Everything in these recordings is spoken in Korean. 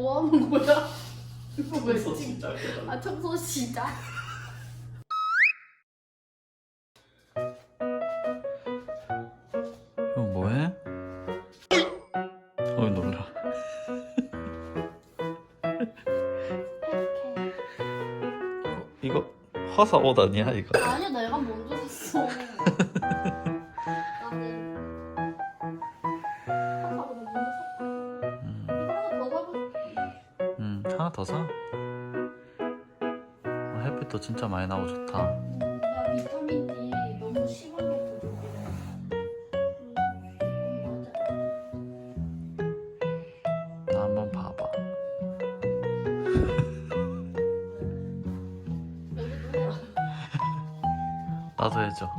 뭐 하는 거야? 이거 왜 벌써 찍? 진짜. 아 청소 시작. 이거 뭐해? 어이 놀라. 이거 화사 옷 아니야 이거? 아니야 내 많이 나고 좋다. 나 비타민 D 너무 심하게 부족해. 음, 맞아. 나 한번 봐봐. 여기도 해라. 나도 해줘.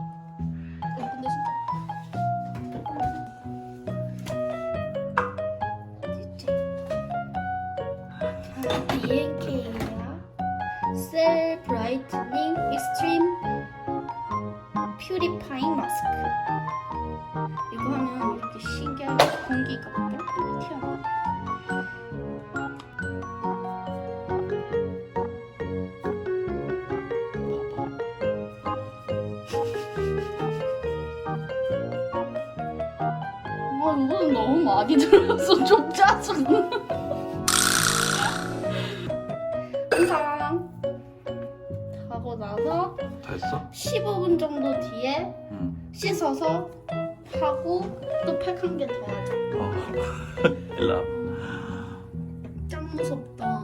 퓨리파잉 마스크 이거 하면 이렇게 신기하게 공기가 뿔뿔 튀어나와. 아 이건 너무 많이 들어서 좀 짜증나 나서 됐어? 15분 정도 뒤에 응. 씻어서 하고 또팩한개 더 하자 어. 일로 와. 짱 무섭다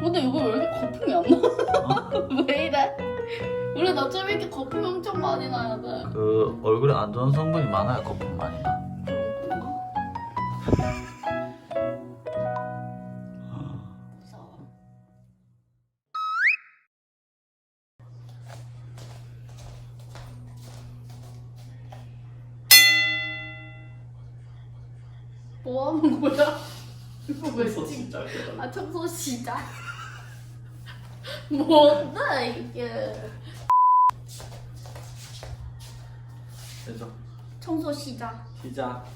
근데 이거 왜 이렇게 거품이 안 나? 왜 이래? 원래 나처럼 이렇게 거품이 엄청 많이 나야 돼 그 얼굴에 안 좋은 성분이 많아야 거품 많이 나. 그런 건가? 시작. 뭔데 이게? 해줘. 청소 시작. 시작.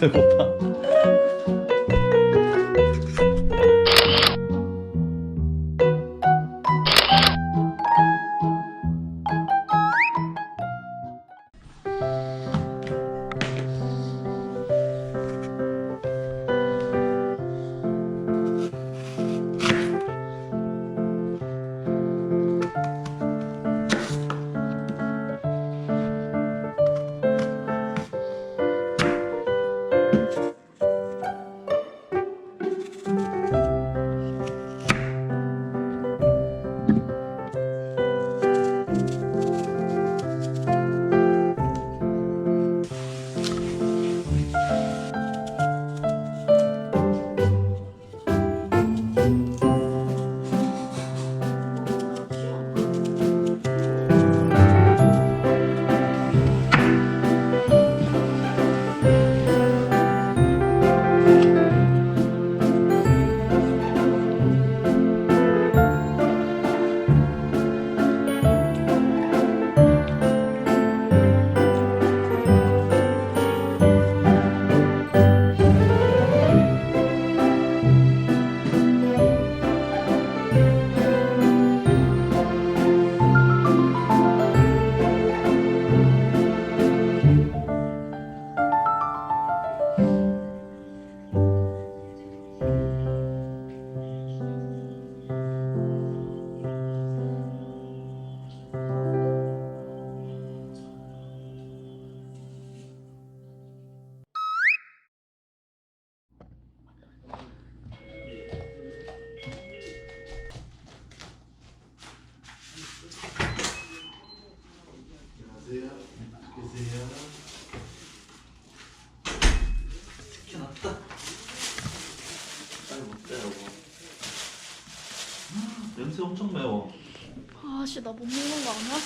5%。 냄새 엄청 매워. 아씨 나 못 먹는 거 아니야?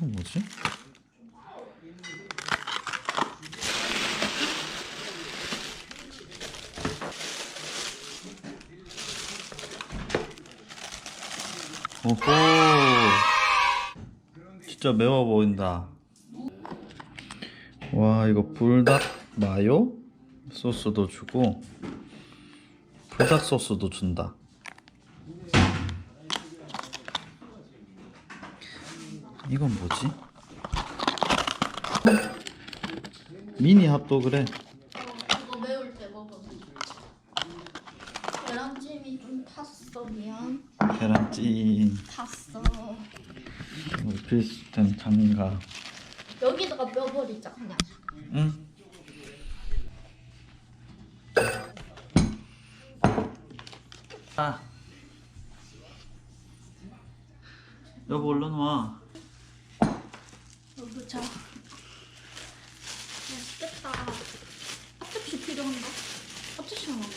뭐지? 오호 진짜 매워 보인다 와 이거 불닭 마요 소스도 주고 불닭 소스도 준다 이건 뭐지? 미니 핫도그래 이거 매울 때 먹어. 계란찜이 좀 탔어 미안. 계란찜 탔어. 우리 필수템 장가 여기다가 뼈 버리자 그냥. 아. 여보 얼른 와 여보 자. 맛있겠다. 앞접시 필요한가? 앞접시 하나 먹어.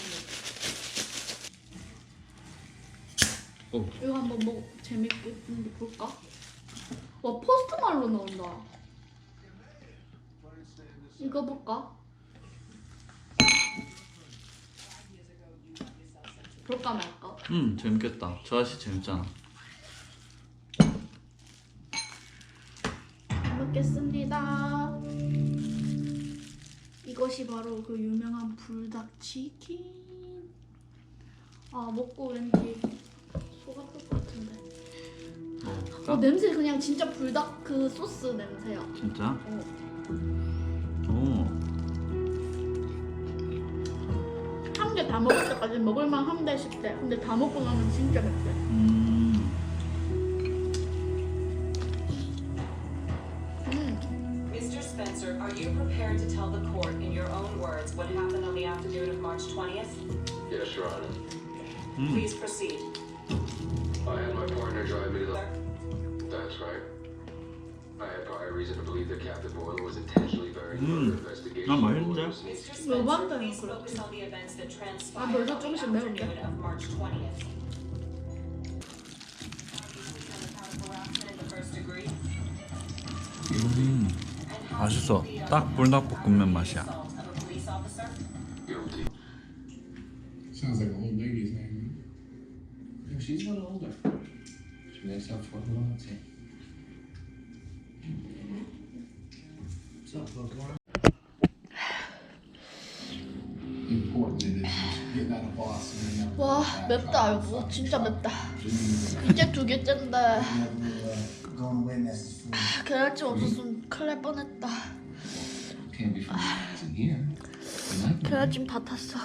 오. 이거 한번 먹어. 재밌게 한번 볼까? 와 포스트 말로 나온다. 이거 볼까? 볼까 말까? 응 재밌겠다 저 아저씨 재밌잖아 잘 먹겠습니다. 이것이 바로 그 유명한 불닭 치킨. 아 먹고 왠지 속 아플 것 같은데. 먹어볼까? 어 냄새 그냥 진짜 불닭 그 소스 냄새야. 진짜? 어. 다 먹을 때까지 먹을만 한데 싶대. 근데 다 먹고 나면 진짜 맵대. 음. 음. Mr. Spencer, are you prepared to tell the court in your own words what happened on the afternoon of March 20th? Yes, Your Honor. 음. Please proceed. I had my partner drive me to the. Sir? That's right. I had prior reason to believe that Captain Boyle was intentionally burying Mm. further investigation. 난 맛있는데? into Mr. 왜 Spencer, 반대는 please 그렇게? focus on the events that 아, transpired 벌써 on the 조금씩 매운데? afternoon of March 20th. In the first degree, 음. and how 맛있어. the, uh, 딱 불닭볶음면 맛이야. assault of a police officer? Guilty. Sounds like an old lady's name. she's a little older. She makes up for it 와 맵다 여보 진짜 맵다 이제 두 개째인데 uh. 계란찜 없었으면 큰일 날 뻔했다? 계란찜 다 탔어?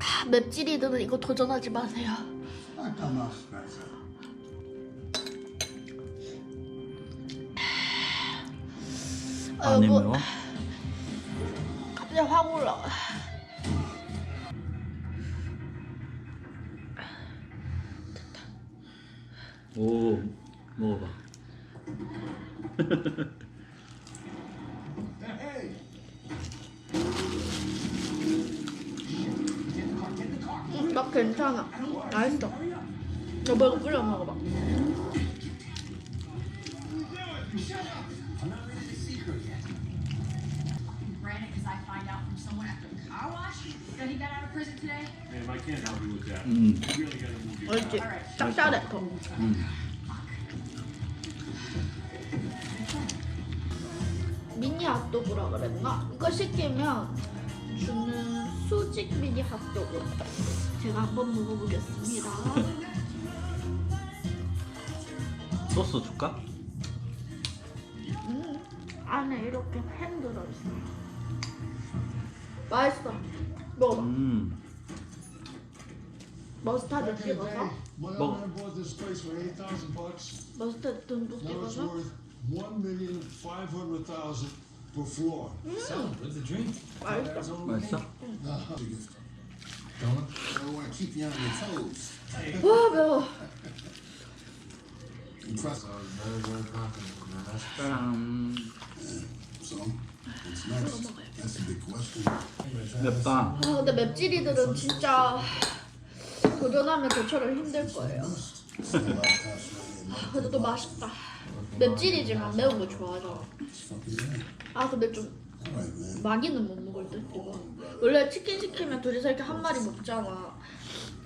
아, 맵찔이들은 이거 도전하지 마세요 아 여보 매워? 갑자기 확 올라와 오 먹어봐! 응, 나 괜찮아 맛있어 여보 이거 끓여 먹어봐 someone after the car wash that he got out of prison today. Ma'am, I can't help you with that. 음 You really gotta move your 맛있지? 짭짤해 더 미니 핫도그라 그랬나? 이거 시키면 주는 수직 미니 핫도그 제가 한번 먹어보겠습니다 소스 줄까? 음, 안에 이렇게 햄 들어있어 맛있어 먹어봐 음 머스타드 찍어서 bucks. 머스타드 듬뿍 찍어서 worth one million five hundred thousand per floor. So, what's the drink? 맛있어 맛있어? No, Donut? I don't want to keep you on your toes. 와 매워 And 맵다 아 근데 맵찔이들은 진짜 도전하면 저처럼 힘들 거예요 Australia. 근데 또 맛있다 맵찔이지만 매운 거 좋아하잖아? 아 근데 좀. 많이는 못 먹을 듯 이거 원래 치킨 시키면 둘이서 이렇게 한 마리 먹잖아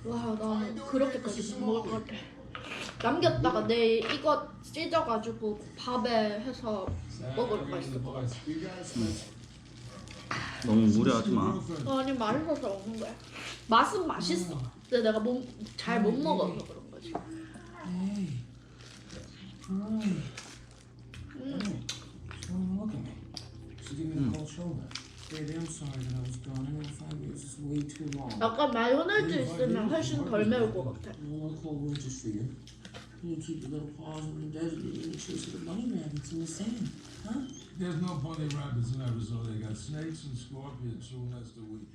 와 나는 그렇게까지 못 먹을 것 같아 남겼다가 내일 이거 찢어가지고 밥에 해서 있을 것 같아. 너무 무리하지 마 아니 맛있어서 먹는 거야 맛은 맛있어 근데 내가 잘 못 먹어서 그런 거지. 약간 마요네즈 있으면 훨씬 덜 매울 것 같아 You. Keep your little paws in the desert and you chase the bunny rabbits in the sand, huh? There's no bunny rabbits in Arizona. They got snakes and scorpions. Who has to wait?